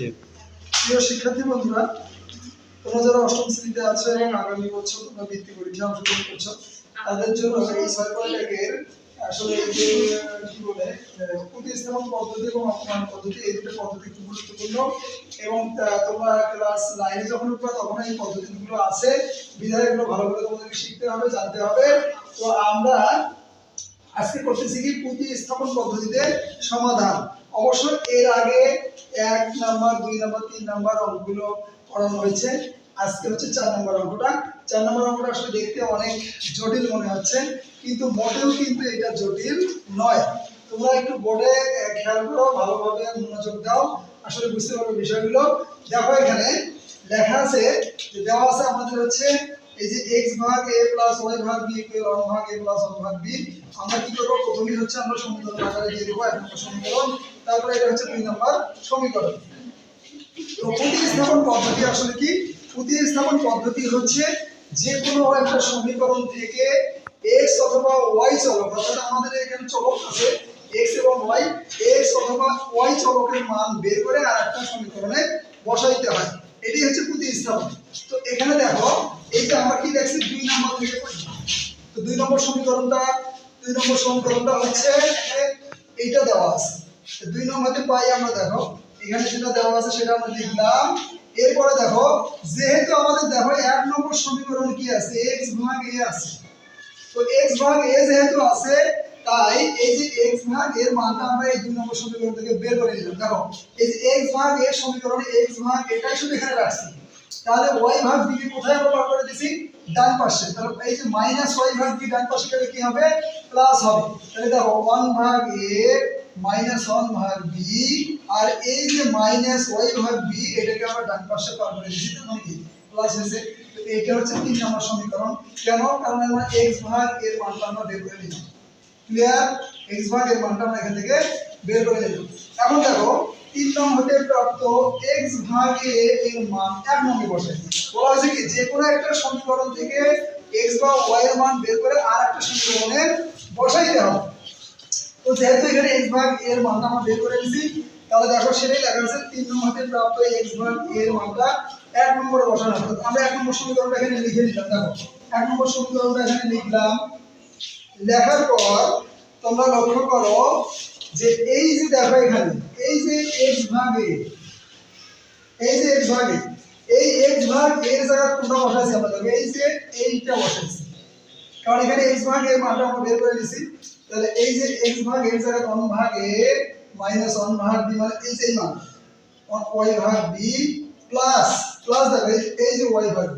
জি। প্রিয় শিক্ষার্থী বন্ধুরা, তোমরা যারা অষ্টম শ্রেণীতে আছো এবং আগামী বছর তোমরা বৃত্তি পরীক্ষা অংশগ্রহণ করছ, তাদের জন্য এই ছয় আসলে কি বলে প্রতিস্থাপন পদ্ধতি এবং অপমান পদ্ধতি, এই দুটো পদ্ধতি খুব গুরুত্বপূর্ণ এবং ক্লাস নাইনে যখন উঠবে, তখন এই পদ্ধতিগুলো আছে। বিধায় এগুলো ভালো করে তোমাদেরকে শিখতে হবে, জানতে হবে। তো আমরা আজকে করতেছি কি? প্রতিস্থাপন পদ্ধতিতে সমাধান। অবশ্য এর আগে এক নাম্বার, দুই নাম্বার, তিন নাম্বার অঙ্কগুলো করানো হয়েছে। আজকে হচ্ছে চার নাম্বার অঙ্কটা। চার নাম্বার অঙ্কটা আসলে দেখতে অনেক জটিল মনে হচ্ছে, কিন্তু মোটেও কিন্তু এটা জটিল নয়। তোমরা একটু বোর্ডে খেয়াল করো, ভালোভাবে মনোযোগ দাও। আসলে বুঝতে পারবে বিষয়গুলো। দেখো এখানে লেখা আছে যে, দেওয়া আছে আমাদের হচ্ছে এই যে x ভাগ a প্লাস y ভাগ 1 ভাগ a প্লাস 1 ভাগ b, আমরা কি হচ্ছে আমরা দেব তারপরে এটা হচ্ছে দুই নম্বর সমীকরণ। তো পদ্ধতি আসলে কি? পদ্ধতি হচ্ছে যে কোনো একটা সমীকরণ থেকে x অথবা y চলক, অর্থাৎ আমাদের এখানে চলক আছে, x এবং y, x অথবা y চলকের মান বের করে আর একটা সমীকরণে বসাইতে হয়। এটাই হচ্ছে প্রতিস্থাপন। তো এখানে দেখো এইটা আমরা কি দেখছি? দুই নম্বর থেকে তো দুই নম্বর সমীকরণটা, দুই নম্বর সমীকরণটা হচ্ছে এইটা দেওয়া আছে। দুই নম্বরতে পাই আমরা, দেখো, এখানে যেটা দেওয়া আছে সেটা আমরা লিখলাম। এরপরে দেখো, যেহেতু আমাদের, দেখো, এক নম্বর সমীকরণ কি আছে? x ভাগ a আছে। তো x ভাগ a যেহেতু আছে, তাই এই যে x ভাগ এর মানটা আমরা এই দুই নম্বর সমীকরণ থেকে বের করে নিলাম। দেখো, এই যে x ভাগ এর সমীকরণে x ভাগ এটাই শুধু এখানে রাখছি। তাহলে y ভাগ b কোথায় আমরা বার করে দিছি? ডান পাশে। তাহলে এই যে মাইনাস y ভাগ b ডান পাশে গেলে কি হবে? প্লাস হবে। তাহলে দেখো 1 ভাগ a মাইনাস 1 ভাগ b, আর এই যে মাইনাস y ভাগ b, এটাকে আমরা ডান পাশে বার করে দিছি। তো কি? প্লাস হয়েছে। এটা হচ্ছে তিন নম্বর সমীকরণ। কেন? কারণ আমরা x ভাগ এর মানটা আমরা বের করে নিলাম। ক্লিয়ার x ভাগ এর মানটা আমরা এখান থেকে বের করে নিলাম। এখন দেখো তিন নং হতে প্রাপ্ত x ভাগ a এর মান এক নম্বরে বসে। বলা হয়েছে কি, যে কোনো একটা সমীকরণ থেকে x বা y এর মান বের করে আর একটা সমীকরণে বসাইতে হবে। তো যেহেতু এখানে x ভাগ এর মানটা আমরা বের করে দিয়েছি তাহলে দেখো সেটাই লেখা আছে, তিন নম্বর হতে প্রাপ্ত x ভাগ এর মানটা এক নম্বরে বসানো হবে আমরা এক নম্বর সমীকরণটা এখানে লিখে দিলাম দেখো। এক নম্বর সমীকরণটা এখানে লিখলাম, লেখার পর তোমরা লক্ষ্য করো যে এই যে দেখো এখানে, এই যে x ভাগ a, এই যে এক্স ভাগ a, এই x ভাগ এর জায়গা কোনটা বসাইছি আমরা দেখো এই যে এইটা বসাইছি। কারণ এখানে x ভাগ এর মানটা আমরা বের করে দিছি তাহলে এই যে x ভাগ এর জায়গা 1 ভাগ a মাইনাস 1 ভাগ b মানে এই যে এই মান। 1 y ভাগ বি প্লাস প্লাস দেখো, এই- যে y ভাগ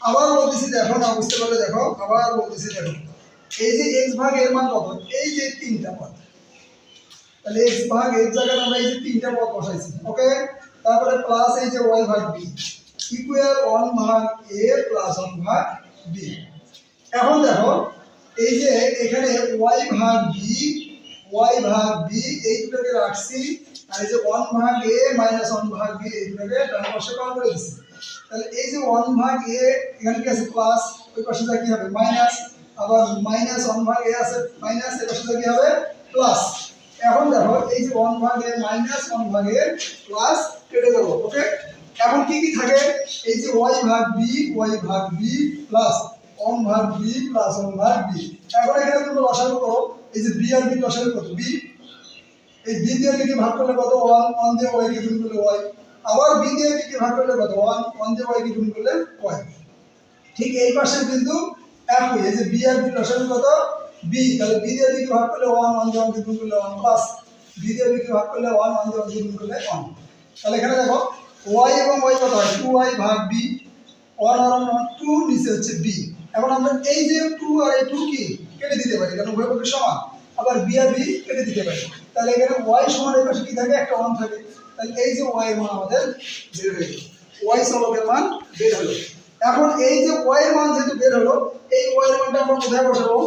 আবার বলতেছি দেখো না, বুঝতে পারলে দেখো, আবার বলতেছি দেখো। এই যে এক্স ভাগ এর মান কত? এই যে তিনটা পদ তাহলে x ভাগ এর জায়গায় আমরা এই যে তিনটা পদ বসাইছি, ওকে? তারপরে প্লাস এই যে y ভাগ b ইকুয়াল ওয়ান ভাগ এ প্লাস ওয়ান ভাগ বি এখন দেখো, এই যে এখানে y ভাগ বি y ভাগ বি এই দুটোকে রাখছি, আর এই যে ওয়ান ভাগ এ মাইনাস ওয়ান ভাগ বি এই দুটোকে ডান পাশে কল করে দিচ্ছি। তাহলে এই যে ওয়ান ভাগ এ এখানে কি আছে? প্লাস ওই পাশে যা কি হবে? মাইনাস আবার মাইনাস ওয়ান ভাগ এ আছে মাইনাস এই পাশে যা কি হবে? প্লাস এখন দেখো, এই যে ওয়ান ভাগ a মাইনাস 1 ভাগ a প্লাস কেটে দেবো ওকে এখন কি কি থাকে? এই যে ওয়াই ভাগ বি ওয়াই ভাগ বি প্লাস ওয়ান ভাগ বি প্লাস 1 ভাগ বি এখন এখানে তুমি লসাগু করো, এই যে b আর b লসাগু কত b এই b দিয়ে b কে ভাগ করলে কত? 1 1 দিয়ে y কে গুণ করলে ওয়াই আবার b দিয়ে b কে ভাগ করলে কত? 1 1 দিয়ে y কে গুণ করলে y ঠিক এই পাশে কিন্তু একই এই যে বি আর বি লসাগু কত? B তাহলে b দিয়ে b ভাগ করলে 1 1 দিয়ে 1 কে গুণ করলে 1 প্লাস b দিয়ে b ভাগ করলে 1 1 দিয়ে 1 গুণ করলে 1 তাহলে এখানে দেখো, y এবং y কত হয়? 2y ভাগ b 1 আর 1 2 নিচে হচ্ছে b এখন আমরা এই যে 2 আর এই 2 কি? কেটে দিতে পারি, কারণ উভয় পক্ষে সমান। আবার b আর b কেটে দিতে পারি। তাহলে এখানে y সমান এই পাশে কি থাকে? একটা 1 থাকে। তাহলে এই যে এর মান আমাদের বের হয়ে গেল। y চলকের মান বের হলো। এখন এই যে এর মান যেহেতু বের হলো, এই এর মানটা আমরা কোথায় বসাবো?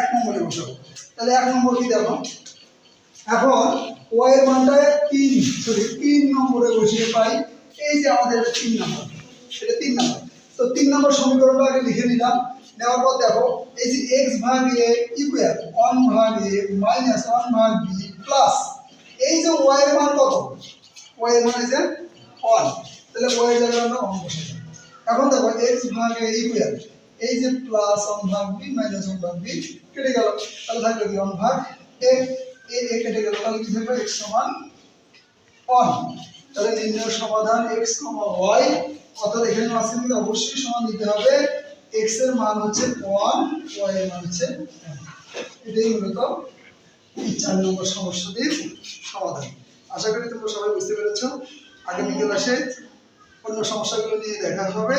এক নম্বরে বসাবো তাহলে এক নম্বর কি দেখো? এখন y এর মানটা তিন, সরি, তিন নম্বরে বসিয়ে পাই। এই যে আমাদের এটা তিন নম্বর, এটা তিন নম্বর। তো তিন নম্বর সমীকরণটা আগে লিখে নিলাম। নেওয়ার পর দেখো, এই যে x ভাগ a ইকুয়াল 1 ভাগ এ মাইনাস 1 ভাগ বি প্লাস এই যে ওয়াই এর মান কত? y এর মান আছে ওয়ান তাহলে ওয়াই এর জায়গায় আমরা ওয়ান বসাবো এখন দেখো এক্স ভাগে ইকুয়াল এই যে প্লাস ওয়ান ভাগ বি মাইনাস ওয়ান ভাগ বি কেটে গেল। তাহলে থাকল কি ওয়ান ভাগ এ এ কেটে গেল। তাহলে কি থাকবে? এক্স সমান ওয়ান তাহলে নির্ণয় সমাধান এক্স কমা ওয়াই অর্থাৎ এখানে মাসে কিন্তু অবশ্যই সমান দিতে হবে। এক্সের মান হচ্ছে ওয়ান ওয়াই এর মান হচ্ছে। এটাই মূলত এই চার নম্বর সমস্যাটির সমাধান। আশা করি তোমরা সবাই বুঝতে পেরেছ। আগামী ক্লাসে অন্য সমস্যাগুলো নিয়ে দেখা হবে।